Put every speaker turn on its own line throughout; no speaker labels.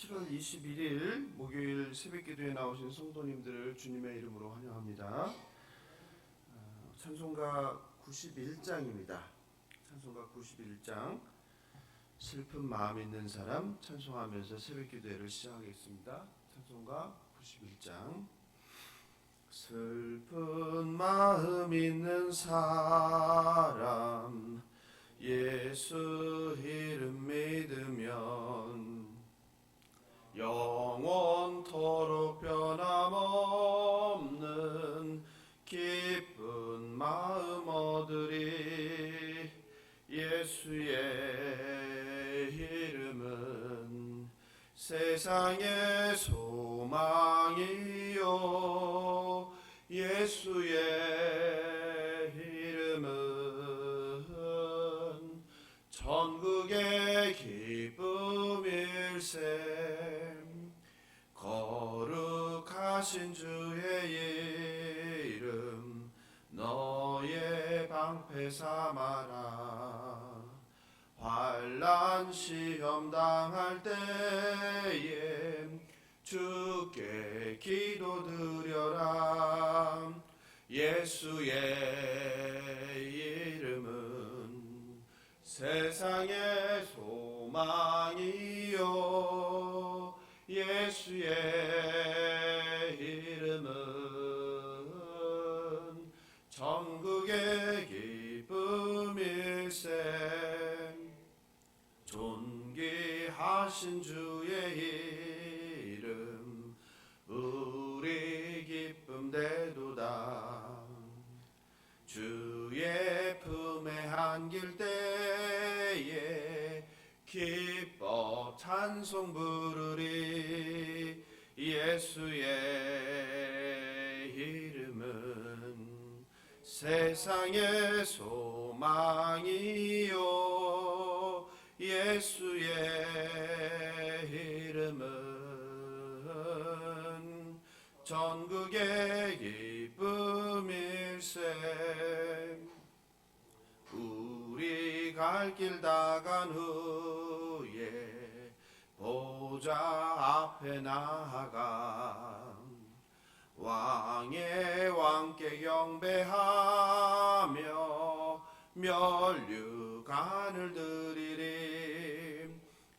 7월 21일 목요일 새벽 기도에 나오신 성도님들을 주님의 이름으로 환영합니다. 어, 찬송가 91장입니다. 찬송가 91장 슬픈 마음 있는 사람 찬송하면서 새벽 기도회를 시작하겠습니다. 찬송가 91장 슬픈 마음 있는 사람 예수 이름 믿으면 영원토록 변함없는 기쁜 마음 얻으리. 예수의 이름은 세상의 소망이요. 예수의 방패 삼아라 환란 시험 당할 때에 주께 기도드려라. 예수의 이름은 세상의 소망이요. 예수의 하신 주의 이름 우리 기쁨 대도다. 주의 품에 안길 때에 기뻐 찬송 부르리. 예수의 이름은 세상의 소망이요. 예수의 전국의 기쁨일세 우리 갈 길 다 간 후에 보좌 앞에 나아가 왕의 왕께 경배하며 멸류관을 드리리.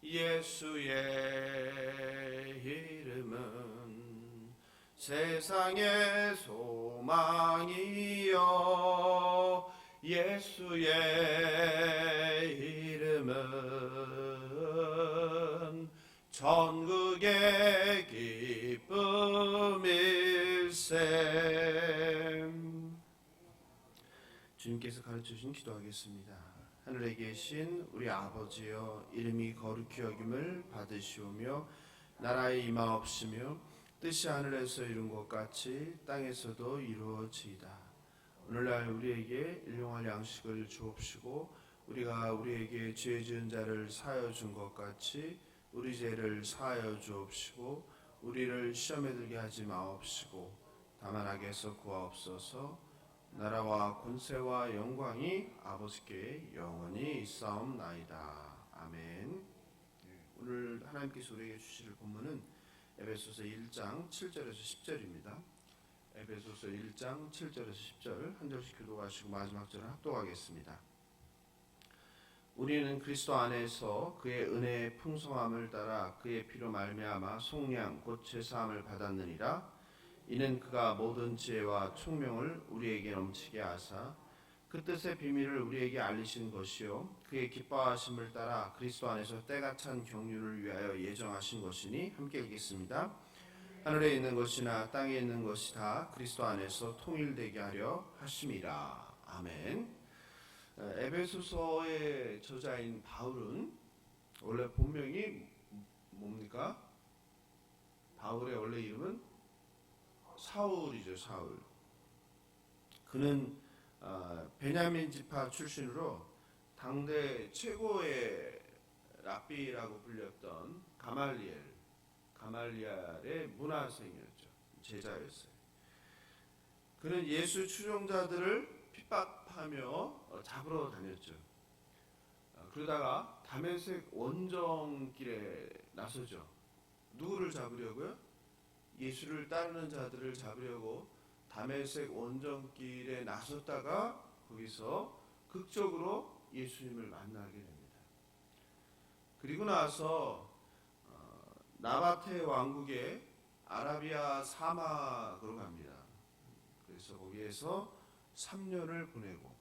예수의 세상의 소망이요 예수의 이름은 전국의 기쁨일세 주님께서 가르쳐 주신 기도하겠습니다. 하늘에 계신 우리 아버지여 이름이 거룩히 여김을 받으시오며 나라의 임하옵시며 뜻이 하늘에서 이룬 것 같이 땅에서도 이루어지이다. 오늘날 우리에게 일용할 양식을 주옵시고 우리가 우리에게 죄 지은 자를 사하여 준 것 같이 우리 죄를 사하여 주옵시고 우리를 시험에 들게 하지 마옵시고 다만 악에서 구하옵소서 나라와 권세와 영광이 아버지께 영원히 있사옵나이다. 아멘. 예, 오늘 하나님께서 우리에게 주실 본문은 에베소서 1장 7절에서 10절입니다. 에베소서 1장 7절에서 10절 한 절씩 교도하시고 마지막 절을 합독하겠습니다. 우리는 그리스도 안에서 그의 은혜의 풍성함을 따라 그의 피로 말미암아 속량 곧 제사함을 받았느니라. 이는 그가 모든 지혜와 총명을 우리에게 넘치게 하사 그 뜻의 비밀을 우리에게 알리신 것이요 그의 기뻐하심을 따라 그리스도 안에서 때가 찬 경륜을 위하여 예정하신 것이니 함께 읽겠습니다. 하늘에 있는 것이나 땅에 있는 것이 다 그리스도 안에서 통일되게 하려 하심이라. 아멘. 에베소서의 저자인 바울은 원래 본명이 뭡니까? 바울의 원래 이름은 사울이죠, 사울. 그는 어, 베냐민 지파 출신으로 당대 최고의 랍비라고 불렸던 가말리엘, 가말리엘의 문화생이었죠. 제자였어요. 그는 예수 추종자들을 핍박하며 어, 잡으러 다녔죠. 어, 그러다가 다메섹 원정길에 나서죠. 누구를 잡으려고요? 예수를 따르는 자들을 잡으려고 담에색 원정길에 나섰다가 거기서 극적으로 예수님을 만나게 됩니다. 그리고 나서 어, 나바테 왕국의 아라비아 사막으로 갑니다. 그래서 거기에서 3년을 보내고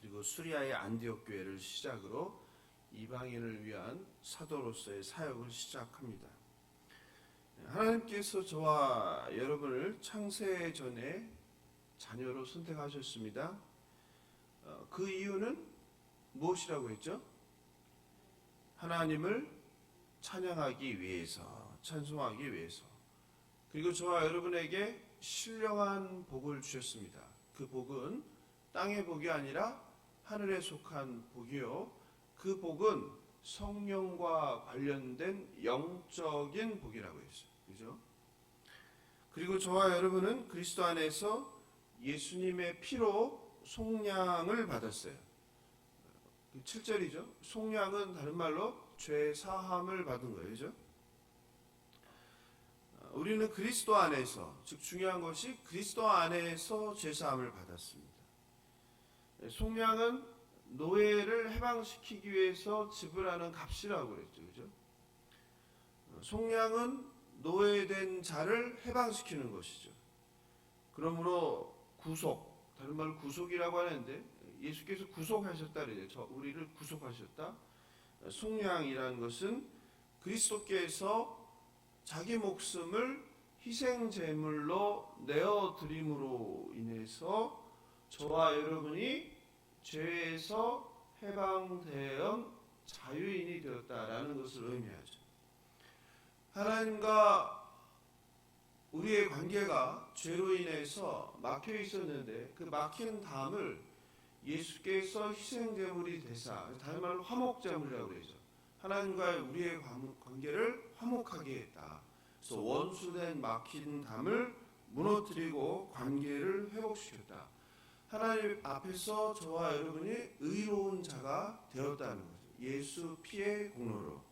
그리고 수리아의 안디옥 교회를 시작으로 이방인을 위한 사도로서의 사역을 시작합니다. 하나님께서 저와 여러분을 창세 전에 자녀로 선택하셨습니다. 어, 그 이유는 무엇이라고 했죠? 하나님을 찬양하기 위해서, 찬송하기 위해서. 그리고 저와 여러분에게 신령한 복을 주셨습니다. 그 복은 땅의 복이 아니라 하늘에 속한 복이요. 그 복은 성령과 관련된 영적인 복이라고 했어요. 그죠? 그리고 저와 여러분은 그리스도 안에서 예수님의 피로 속량을 받았어요. 7절이죠. 속량은 다른 말로 죄 사함을 받은 거예요. 그죠? 우리는 그리스도 안에서 즉 중요한 것이 그리스도 안에서 죄 사함을 받았습니다. 속량은 노예를 해방시키기 위해서 지불하는 값이라고 그랬죠. 그죠? 속량은 노예된 자를 해방시키는 것이죠. 그러므로 구속, 다른 말로 구속이라고 하는데 예수께서 구속하셨다 그래요. 우리를 구속하셨다. 속량이라는 것은 그리스도께서 자기 목숨을 희생 제물로 내어 드림으로 인해서 저와 여러분이 죄에서 해방되어 자유인이 되었다라는 것을 의미하죠. 하나님과 우리의 관계가 죄로 인해서 막혀 있었는데 그 막힌 담을 예수께서 희생제물이 되사 다른 말로 화목제물이라고 그러죠. 하나님과의 우리의 관계를 화목하게 했다. 그래서 원수된 막힌 담을 무너뜨리고 관계를 회복시켰다. 하나님 앞에서 저와 여러분이 의로운 자가 되었다는 거죠. 예수 피의 공로로.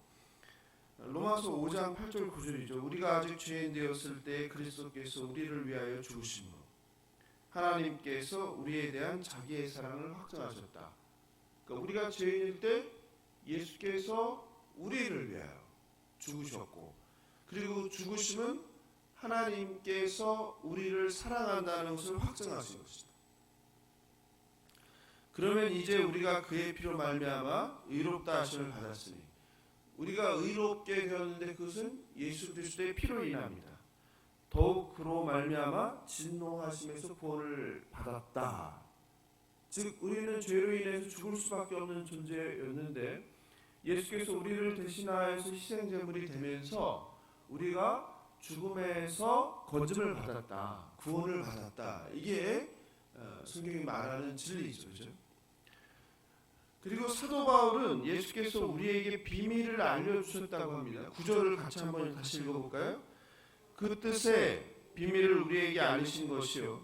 로마서 5장 8절 9절이죠. 우리가 아직 죄인 되었을 때 그리스도께서 우리를 위하여 죽으심으로 하나님께서 우리에 대한 자기의 사랑을 확증하셨다. 그러니까 우리가 죄인일 때 예수께서 우리를 위하여 죽으셨고 그리고 죽으심은 하나님께서 우리를 사랑한다는 것을 확증하신 것이다. 그러면 이제 우리가 그의 피로 말미암아 의롭다 하심을 받았으니 우리가 의롭게 되었는데 그것은 예수 그리스도의 피로 인합니다. 더욱 그로 말미암아 진노하심에서 구원을 받았다. 즉 우리는 죄로 인해서 죽을 수밖에 없는 존재였는데 예수께서 우리를 대신하여서 희생 제물이 되면서 우리가 죽음에서 건짐을 받았다. 구원을 받았다. 이게 어, 성경이 말하는 진리죠. 그렇죠? 그리고 사도 바울은 예수께서 우리에게 비밀을 알려주셨다고 합니다. 구절을 같이 한번 다시 읽어볼까요? 그 뜻의 비밀을 우리에게 알리신 것이요.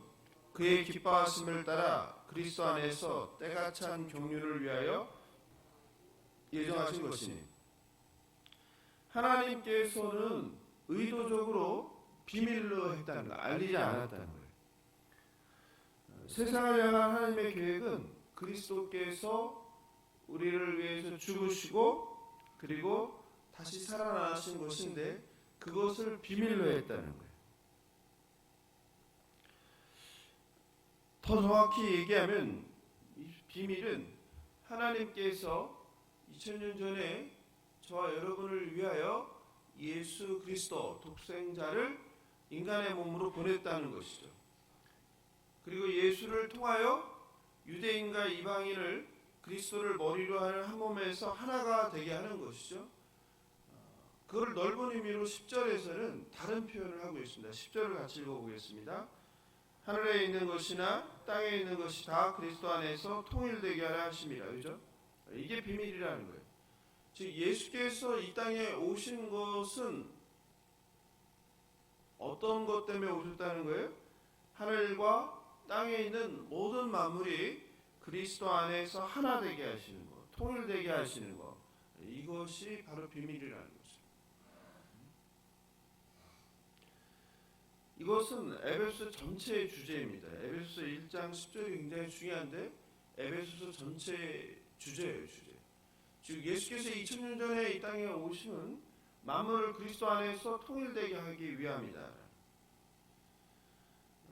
그의 기뻐하심을 따라 그리스도 안에서 때가 찬 경륜을 위하여 예정하신 것이니 하나님께서는 의도적으로 비밀로 했다는 거, 알리지 않았다는 거예요. 세상을 향한 하나님의 계획은 그리스도께서 우리를 위해서 죽으시고 그리고 다시 살아나신 것인데 그것을 비밀로 했다는 거예요. 더 정확히 얘기하면 이 비밀은 하나님께서 2000년 전에 저와 여러분을 위하여 예수 그리스도 독생자를 인간의 몸으로 보냈다는 것이죠. 그리고 예수를 통하여 유대인과 이방인을 그리스도를 머리로 하는 한 몸에서 하나가 되게 하는 것이죠. 그걸 넓은 의미로 10절에서는 다른 표현을 하고 있습니다. 10절을 같이 읽어보겠습니다. 하늘에 있는 것이나 땅에 있는 것이 다 그리스도 안에서 통일되게 하라 하심이라. 그죠? 이게 비밀이라는 거예요. 즉 예수께서 이 땅에 오신 것은 어떤 것 때문에 오셨다는 거예요? 하늘과 땅에 있는 모든 만물이 그리스도 안에서 하나 되게 하시는 것, 통일되게 하시는 것. 이것이 바로 비밀이라는 거죠. 이것은 에베소 전체의 주제입니다. 에베소 1장 10절이 굉장히 중요한데 에베소서 전체의 주제예요, 주제. 즉 예수께서 2000년 전에 이 땅에 오심은 만물을 그리스도 안에서 통일되게 하기 위함이다.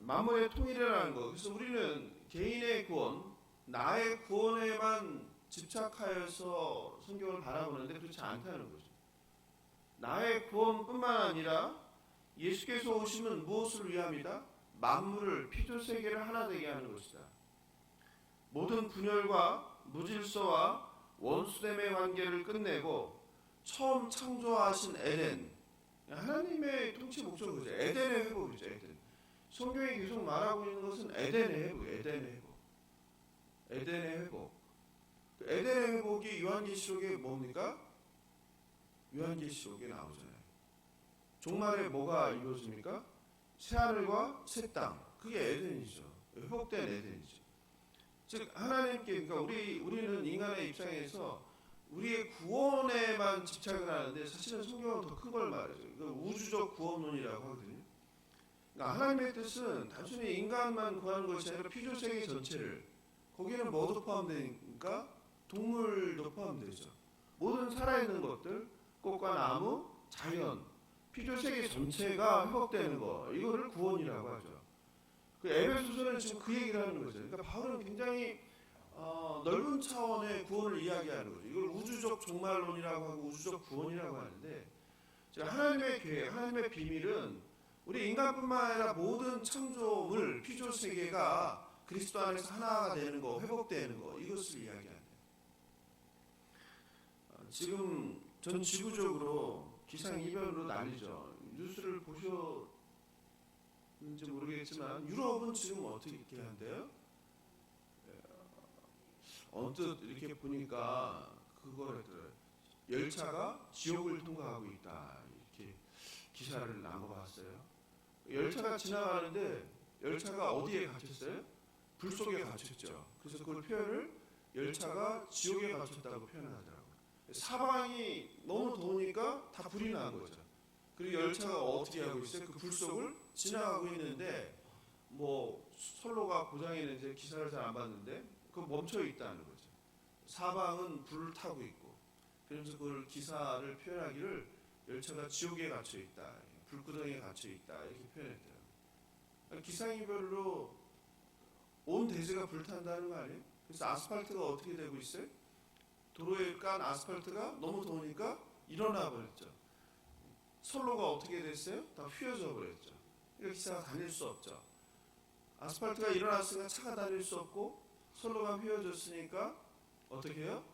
만물의 통일이라는 것. 그래서 우리는 개인의 구원, 나의 구원에만 집착하여서 성경을 바라보는데 그렇지 않다는 거죠. 나의 구원뿐만 아니라 예수께서 오시면 무엇을 위함이다? 만물을 피조 세계를 하나 되게 하는 것이다. 모든 분열과 무질서와 원수됨의 관계를 끝내고 처음 창조하신 에덴 하나님의 통치 목적은. 에덴의 회복이죠. 에덴. 성경이 계속 말하고 있는 것은 에덴의 회복, 에덴의 회복, 에덴의 회복. 그 에덴의 회복이 요한계시록에 뭡니까? 요한계시록에 나오잖아요. 종말에 뭐가 이루어집니까? 새 하늘과 새 땅. 그게 에덴이죠. 회복된 에덴이죠. 즉 하나님께 그러니까 우리 우리는 인간의 입장에서 우리의 구원에만 집착을 하는데 사실은 성경은 더 큰 걸 말해요. 그 우주적 구원론이라고 하거든요. 그러니까 하나님의 뜻은 단순히 인간만 구하는 것이 아니라 피조 세계 전체를 거기는 뭐도 포함되니까 동물도 포함되죠. 모든 살아있는 것들, 꽃과 나무, 자연, 피조 세계 전체가 회복되는 거 이거를 구원이라고 하죠. 그 에베소서는 지금 그 얘기를 하는 거죠. 그러니까 바울은 굉장히 어, 넓은 차원의 구원을 이야기하는 거죠. 이걸 우주적 종말론이라고 하고 우주적 구원이라고 하는데 하나님의 계획, 하나님의 비밀은 우리 인간뿐만 아니라 모든 창조물, 피조 세계가 그리스도 안에서 하나가 되는 거, 회복되는 거 이것을 이야기하는 어, 지금 전 지구적으로 기상 이변으로 난리죠. 뉴스를 보셨는지 모르겠지만 유럽은 지금 어떻게 한대요? 언뜻 이렇게 보니까 그거랬더라고요. 열차가 지옥을 통과하고 있다. 이렇게 기사를 나눠봤어요. 열차가 지나가는데 열차가 어디에 갇혔어요? 불 속에 갇혔죠. 그래서 그걸 표현을 열차가 지옥에 갇혔다고 표현하더라고요. 사방이 너무 더우니까 다 불이 난 거죠. 그리고 열차가 어떻게 하고 있어요? 그 불 속을 지나가고 있는데 뭐 선로가 고장이는지 기사를 잘 안 봤는데 그 멈춰 있다는 거죠. 사방은 불을 타고 있고 그러면서 그걸 기사를 표현하기를 열차가 지옥에 갇혀 있다, 불구덩이에 갇혀 있다 이렇게 표현했대요. 기상이별로 온 대지가 불탄다는 거 아니에요? 그래서 아스팔트가 어떻게 되고 있어요? 도로에 깐 아스팔트가 너무 더우니까 일어나 버렸죠. 선로가 어떻게 됐어요? 다 휘어져 버렸죠. 그러니까 기차가 다닐 수 없죠. 아스팔트가 일어났으니까 차가 다닐 수 없고 선로가 휘어졌으니까 어떻게 해요?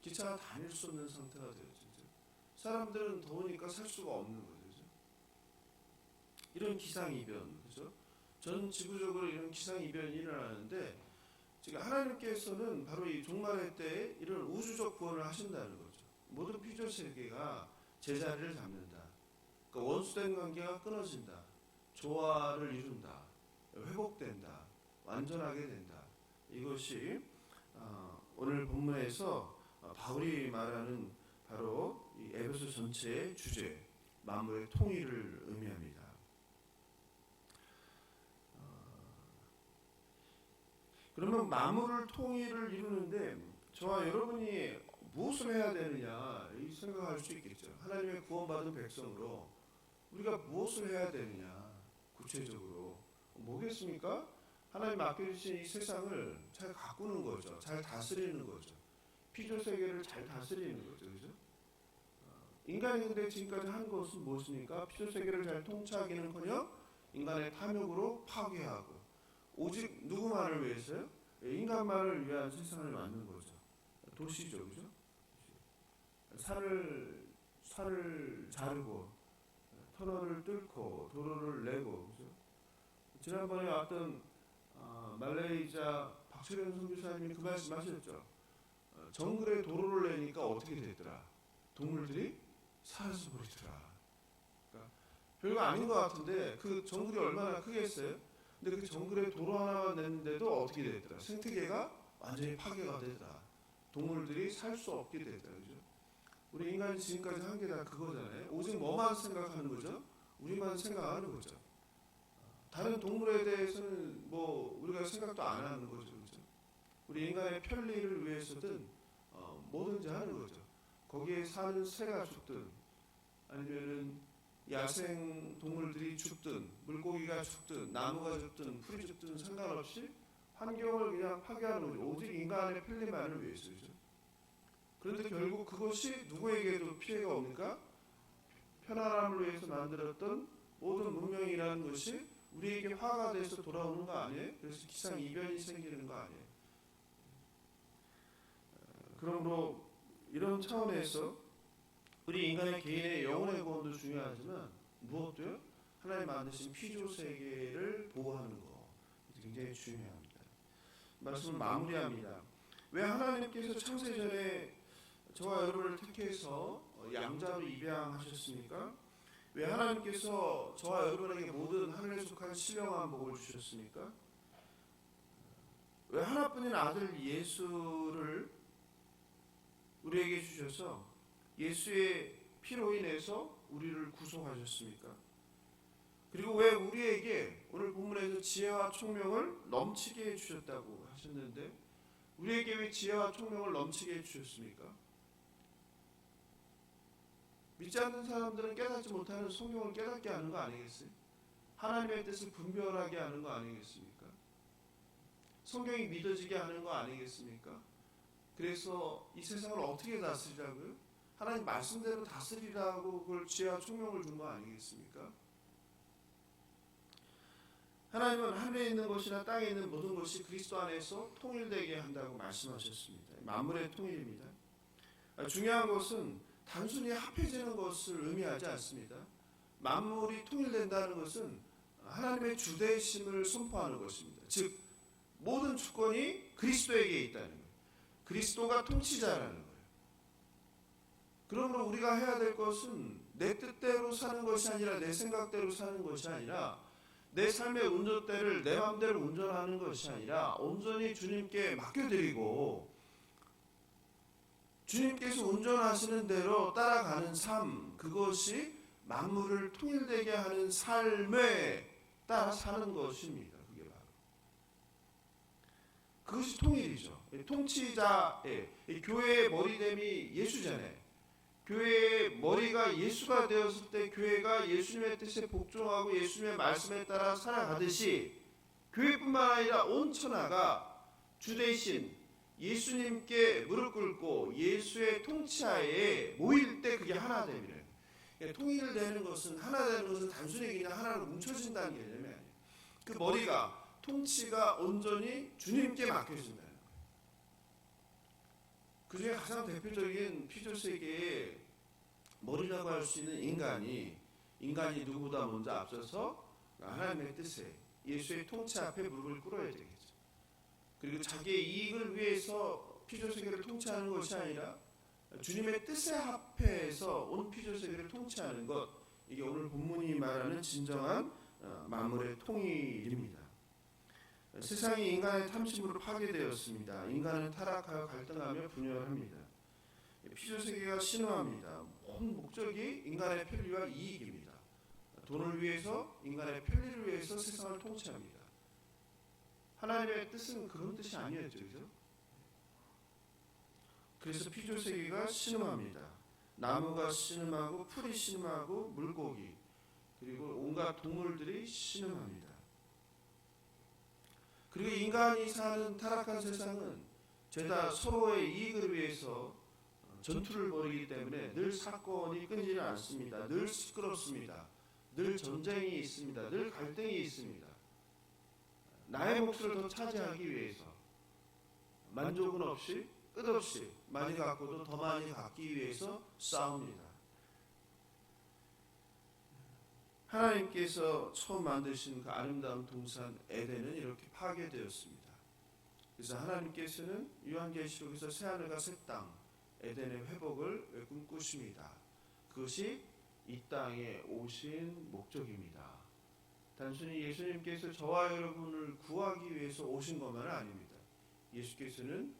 기차가 다닐 수 없는 상태가 되었죠. 사람들은 더우니까 살 수가 없는 거죠. 이런 기상이변? 전 지구적으로 이런 기상 이변이 일어나는데 지금 하나님께서는 바로 이 종말의 때에 이런 우주적 구원을 하신다는 거죠. 모든 피조 세계가 제자리를 잡는다. 그러니까 원수된 관계가 끊어진다. 조화를 이룬다. 회복된다. 완전하게 된다. 이것이 어, 오늘 본문에서 어, 바울이 말하는 바로 이 에베소 전체의 주제, 만물의 통일을 의미합니다. 그러면 만물을 통일을 이루는데 저와 여러분이 무엇을 해야 되느냐 이 생각할 수 있겠죠. 하나님의 구원받은 백성으로 우리가 무엇을 해야 되느냐 구체적으로 뭐겠습니까? 하나님 맡겨주신 이 세상을 잘 가꾸는 거죠. 잘 다스리는 거죠. 피조 세계를 잘 다스리는 거죠. 그죠? 인간이 근데 지금까지 한 것은 무엇입니까? 피조 세계를 잘 통치하기는커녕 인간의 탐욕으로 파괴하고 오직 누구만을 위해서요? 인간만을 위한 세상을 만든 거죠. 도시죠, 그죠? 산을 산을 자르고 터널을 뚫고 도로를 내고 그죠? 지난번에 왔던 어, 말레이자 박철현 선교사님이 그 말씀하셨죠. 어, 정글에 도로를 내니까 어떻게 됐더라? 동물들이 사라져 버리더라. 그러니까 별거 아닌 것 같은데 그 정글이 얼마나 크겠어요? 근데 그 정글에 도로 하나만 냈는데도 어떻게 됐더라? 생태계가 완전히 파괴가 되더라. 동물들이 살 수 없게 되더라. 그죠? 우리 인간이 지금까지 한 게 다 그거잖아요. 오직 뭐만 생각하는 거죠? 우리만 생각하는 거죠. 다른 동물에 대해서는 뭐 우리가 생각도 안 하는 거죠, 그죠? 우리 인간의 편리를 위해서든 어, 뭐든지 하는 거죠. 거기에 사는 새가 죽든 아니면은 야생 동물들이 죽든 물고기가 죽든 나무가 죽든 풀이 죽든 상관없이 환경을 그냥 파괴하는 거죠. 오직 인간의 편리만을 위해서죠. 그런데 결국 그것이 누구에게도 피해가 옵니까? 편안함을 위해서 만들었던 모든 문명이라는 것이 우리에게 화가 돼서 돌아오는 거 아니에요? 그래서 기상 이변이 생기는 거 아니에요? 어, 그러므로 이런 차원에서 우리 인간의 개인의 영혼의 구원도 중요하지만 무엇도요? 하나님 만드신 피조 세계를 보호하는 거 굉장히 중요합니다. 말씀을 마무리합니다. 왜 하나님께서 창세 전에 저와 여러분을 택해서 양자로 입양하셨습니까? 왜 하나님께서 저와 여러분에게 모든 하늘에 속한 신령한 복을 주셨습니까? 왜 하나뿐인 아들 예수를 우리에게 주셔서 예수의 피로 인해서 우리를 구속하셨습니까? 그리고 왜 우리에게 오늘 본문에서 지혜와 총명을 넘치게 해 주셨다고 하셨는데 우리에게 왜 지혜와 총명을 넘치게 해 주셨습니까? 믿지 않는 사람들은 깨닫지 못하는 성경을 깨닫게 하는 거 아니겠어요? 하나님의 뜻을 분별하게 하는 거 아니겠습니까? 성경이 믿어지게 하는 거 아니겠습니까? 그래서 이 세상을 어떻게 다스리라고요? 하나님 말씀대로 다스리라고 그걸 지혜와 총명을 준 거 아니겠습니까? 하나님은 하늘에 있는 것이나 땅에 있는 모든 것이 그리스도 안에서 통일되게 한다고 말씀하셨습니다. 만물의 통일입니다. 중요한 것은 단순히 합해지는 것을 의미하지 않습니다. 만물이 통일된다는 것은 하나님의 주대심을 선포하는 것입니다. 즉 모든 주권이 그리스도에게 있다는 거예요. 그리스도가 통치자라는. 그러므로 우리가 해야 될 것은 내 뜻대로 사는 것이 아니라 내 생각대로 사는 것이 아니라 내 삶의 운전대를 내 마음대로 운전하는 것이 아니라 온전히 주님께 맡겨드리고 주님께서 운전하시는 대로 따라가는 삶 그것이 만물을 통일되게 하는 삶에 따라 사는 것입니다. 그게 바로 그것이 통일이죠. 통치자의 교회의 머리됨이 예수잖아요. 교회의 머리가 예수가 되었을 때 교회가 예수님의 뜻에 복종하고 예수님의 말씀에 따라 살아가듯이 교회뿐만 아니라 온 천하가 주 대신 예수님께 무릎 꿇고 예수의 통치하에 모일 때 그게 하나 됩니다. 통일되는 것은 하나 되는 것은 단순히 그냥 하나로 뭉쳐진다는 개념이 아니에요. 그 머리가 통치가 온전히 주님께 맡겨진다는 거예요. 그 중에 가장 대표적인 피조 세계의 머리라고 할 수 있는 인간이 인간이 누구보다 먼저 앞서서 하나님의 뜻에 예수의 통치 앞에 무릎을 꿇어야 되겠죠. 그리고 자기의 이익을 위해서 피조 세계를 통치하는 것이 아니라 주님의 뜻에 합해서 온 피조 세계를 통치하는 것 이게 오늘 본문이 말하는 진정한 어, 만물의 통일입니다. 세상이 인간의 탐심으로 파괴되었습니다. 인간은 타락하여 갈등하며 분열합니다. 피조 세계가 신음합니다. 온 목적이 인간의 편리와 이익입니다. 돈을 위해서 인간의 편리를 위해서 세상을 통치합니다. 하나님의 뜻은 그런 뜻이 아니었죠, 그죠? 그래서 피조 세계가 신음합니다. 나무가 신음하고 풀이 신음하고 물고기 그리고 온갖 동물들이 신음합니다. 그리고 인간이 사는 타락한 세상은 죄다 서로의 이익을 위해서 전투를 벌이기 때문에 늘 사건이 끊이지 않습니다. 늘 시끄럽습니다. 늘 전쟁이 있습니다. 늘 갈등이 있습니다. 나의 몫을 더 차지하기 위해서 만족은 없이 끝없이 많이 갖고도 더 많이 갖기 위해서 싸웁니다. 하나님께서 처음 만드신 그 아름다운 동산 에덴은 이렇게 파괴되었습니다. 그래서 하나님께서는 요한계시록에서 새 하늘과 새 땅, 에덴의 회복을 꿈꾸십니다. 그것이 이 땅에 오신 목적입니다. 단순히 예수님께서 저와 여러분을 구하기 위해서 오신 것만은 아닙니다. 예수께서는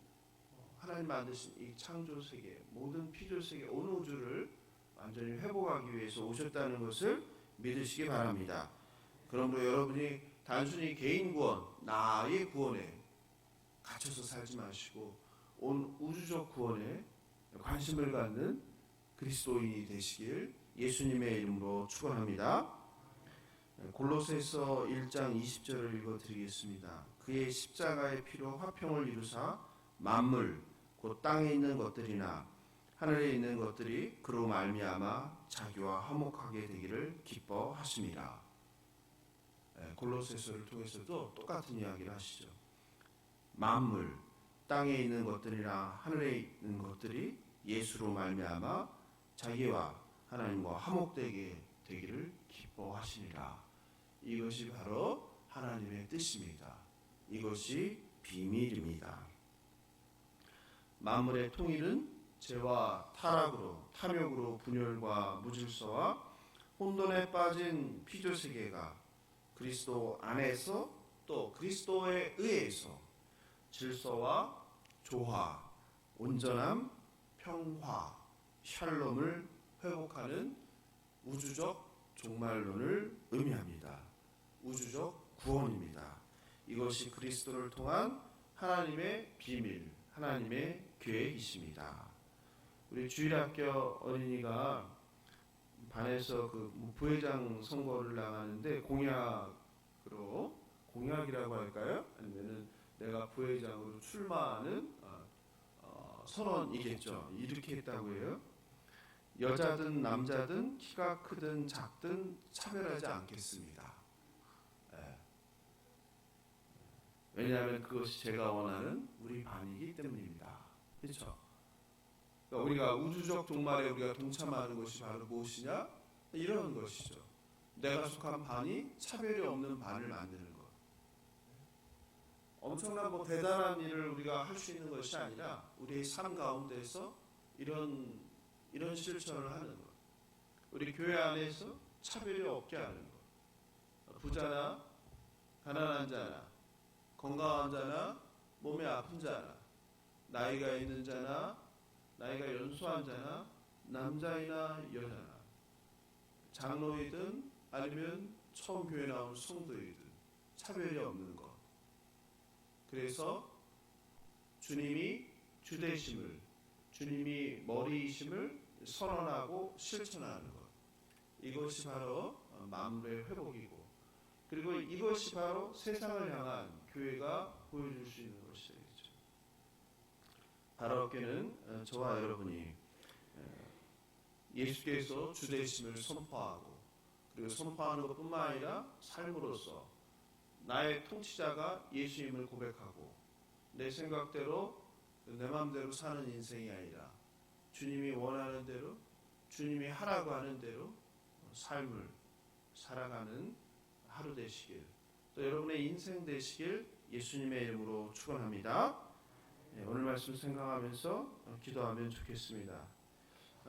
하나님 만드신 이 창조 세계, 모든 피조 세계, 온 우주를 완전히 회복하기 위해서 오셨다는 것을 믿으시기 바랍니다. 그러므로 여러분이 단순히 개인 구원, 나의 구원에 갇혀서 살지 마시고 온 우주적 구원에 관심을 갖는 그리스도인이 되시길 예수님의 이름으로 축원합니다. 골로새서 1장 20절을 읽어 드리겠습니다. 그의 십자가의 피로 화평을 이루사 만물 곧 땅에 있는 것들이나 하늘에 있는 것들이 그로 말미암아 자기와 화목하게 되기를 기뻐하심이라. 예, 골로새서를 통해서도 똑같은 이야기를 하시죠. 만물 땅에 있는 것들이나 하늘에 있는 것들이 예수로 말미암아 자기와 하나님과 화목되게 되기를 기뻐하시니라. 이것이 바로 하나님의 뜻입니다. 이것이 비밀입니다. 만물의 통일은 죄와 타락으로 탐욕으로 분열과 무질서와 혼돈에 빠진 피조 세계가 그리스도 안에서 또 그리스도에 의해서 질서와 조화, 온전함, 평화, 샬롬을 회복하는 우주적 종말론을 의미합니다. 우주적 구원입니다. 이것이 그리스도를 통한 하나님의 비밀, 하나님의 계획이십니다. 우리 주일 학교 어린이가 반에서 그 부회장 선거를 나가는데 공약으로 공약이라고 할까요? 아니면은 내가 부회장으로 출마하는 어, 어, 선언이겠죠. 이렇게 했다고 해요. 여자든 남자든 키가 크든 작든 차별하지 않겠습니다. 예. 왜냐하면 그것이 제가 원하는 우리 반이기 때문입니다. 그렇죠? 그러니까 우리가 우주적 종말에 우리가 동참하는 것이 바로 무엇이냐? 이런 것이죠. 내가 속한 반이 차별이 없는 반을 만드는 것. 엄청난 뭐 대단한 일을 우리가 할 수 있는 것이 아니라 우리의 삶 가운데서 이런 이런 실천을 하는 것. 우리 교회 안에서 차별이 없게 하는 것. 부자나 가난한 자나 건강한 자나 몸에 아픈 자나 나이가 있는 자나 나이가 연소한 자나 남자이나 여자나 장로이든 아니면 처음 교회 나온 성도이든 차별이 없는 것. 그래서 주님이 주대심을 주님이 머리이심을 선언하고 실천하는 것. 이것이 바로 만물의 회복이고 그리고 이것이 바로 세상을 향한 교회가 보여줄 수 있는 것이죠. 바로교는 저와 여러분이 예수께서 주대심을 선포하고 그리고 선포하는 것뿐만 아니라 삶으로서 나의 통치자가 예수님을 고백하고 내 생각대로 내 마음대로 사는 인생이 아니라 주님이 원하는 대로 주님이 하라고 하는 대로 삶을 살아가는 하루 되시길 또 여러분의 인생 되시길 예수님의 이름으로 축원합니다. 네, 오늘 말씀 생각하면서 기도하면 좋겠습니다.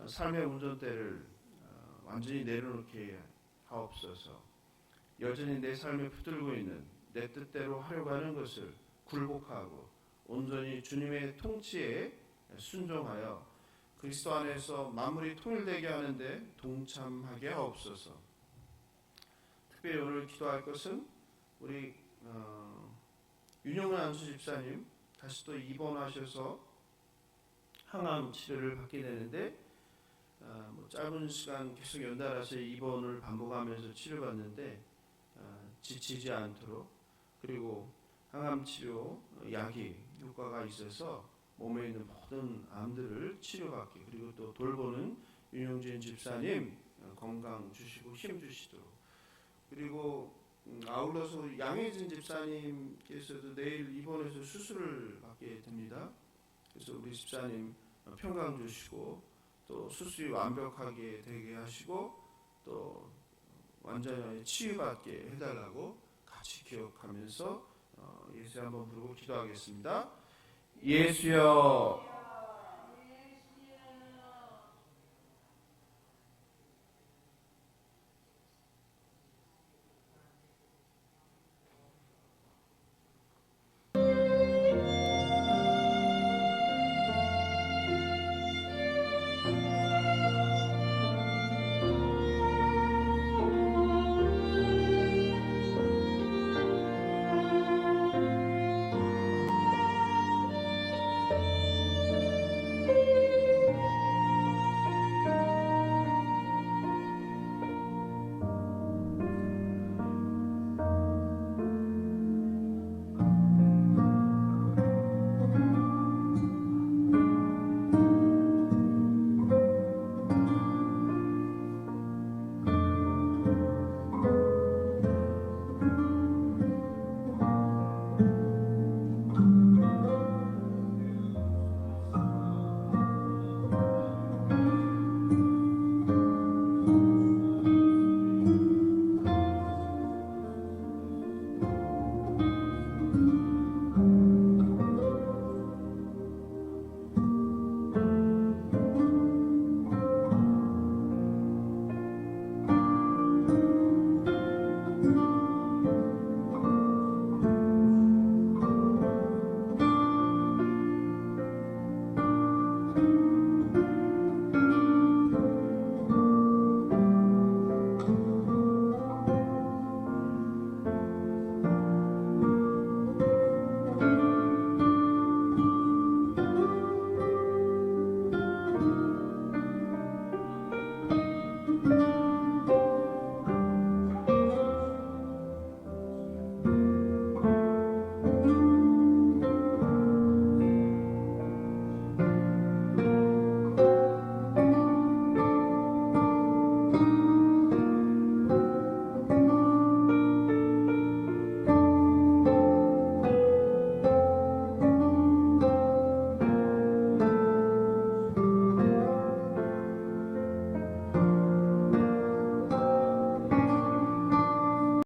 삶의 운전대를 어, 완전히 내려놓게 하옵소서. 여전히 내 삶에 붙들고 있는 내 뜻대로 하려고 하는 것을 굴복하고 온전히 주님의 통치에 순종하여 그리스도 안에서 만물이 통일되게 하는데 동참하게 하옵소서. 특별히 오늘 기도할 것은 우리 어, 윤영은 안수 집사님 다시 또 입원하셔서 항암 치료를 받게 되는데 어, 뭐 짧은 시간 계속 연달아서 입원을 반복하면서 치료받는데 어, 지치지 않도록 그리고 항암 치료 약이 효과가 있어서 몸에 있는 모든 암들을 치료받게 그리고 또 돌보는 윤영진 집사님 어, 건강 주시고 힘 주시도록 그리고 음, 아울러서 양혜진 집사님께서도 내일 입원해서 수술을 받게 됩니다. 그래서 우리 집사님 평강 주시고 또 수술이 완벽하게 되게 하시고 또 완전히 치유받게 해달라고 같이 기억하면서 어, 예수 한번 부르고 기도하겠습니다. 예수여